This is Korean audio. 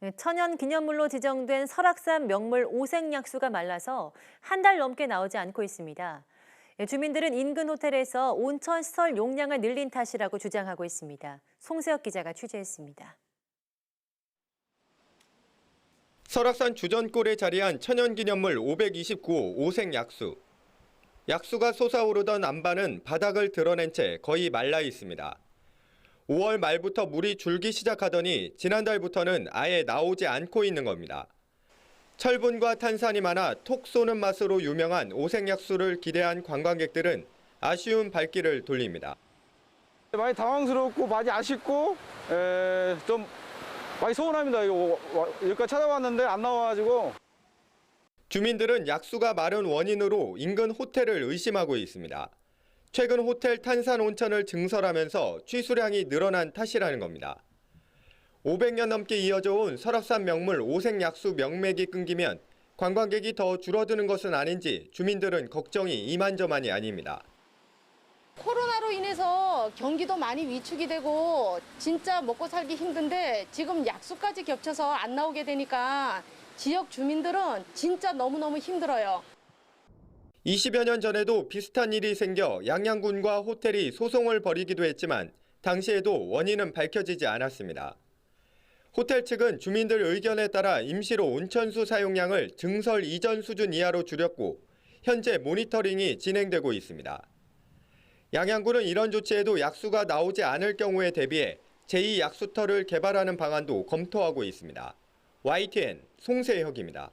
네, 천연 기념물로 지정된 설악산 명물 오색약수가 말라서 한 달 넘게 나오지 않고 있습니다. 예, 주민들은 인근 호텔에서 온천 시설 용량을 늘린 탓이라고 주장하고 있습니다. 송세혁 기자가 취재했습니다. 설악산 주전골에 자리한 천연기념물 529호 오색 약수. 약수가 솟아오르던 안반은 바닥을 드러낸 채 거의 말라 있습니다. 5월 말부터 물이 줄기 시작하더니 지난달부터는 아예 나오지 않고 있는 겁니다. 철분과 탄산이 많아 톡 쏘는 맛으로 유명한 오색 약수를 기대한 관광객들은 아쉬운 발길을 돌립니다. 많이 당황스럽고 많이 아쉽고 에, 좀 많이 서운합니다. 이거 여기까지 찾아왔는데 안 나와가지고 주민들은 약수가 마른 원인으로 인근 호텔을 의심하고 있습니다. 최근 호텔 탄산 온천을 증설하면서 취수량이 늘어난 탓이라는 겁니다. 500년 넘게 이어져 온 설악산 명물 오색 약수 명맥이 끊기면 관광객이 더 줄어드는 것은 아닌지 주민들은 걱정이 이만저만이 아닙니다. 코로나로 인해서 경기도 많이 위축이 되고 진짜 먹고 살기 힘든데 지금 약수까지 겹쳐서 안 나오게 되니까 지역 주민들은 진짜 너무너무 힘들어요. 20여 년 전에도 비슷한 일이 생겨 양양군과 호텔이 소송을 벌이기도 했지만 당시에도 원인은 밝혀지지 않았습니다. 호텔 측은 주민들 의견에 따라 임시로 온천수 사용량을 증설 이전 수준 이하로 줄였고 현재 모니터링이 진행되고 있습니다. 양양군은 이런 조치에도 약수가 나오지 않을 경우에 대비해 제2 약수터를 개발하는 방안도 검토하고 있습니다. YTN 송세혁입니다.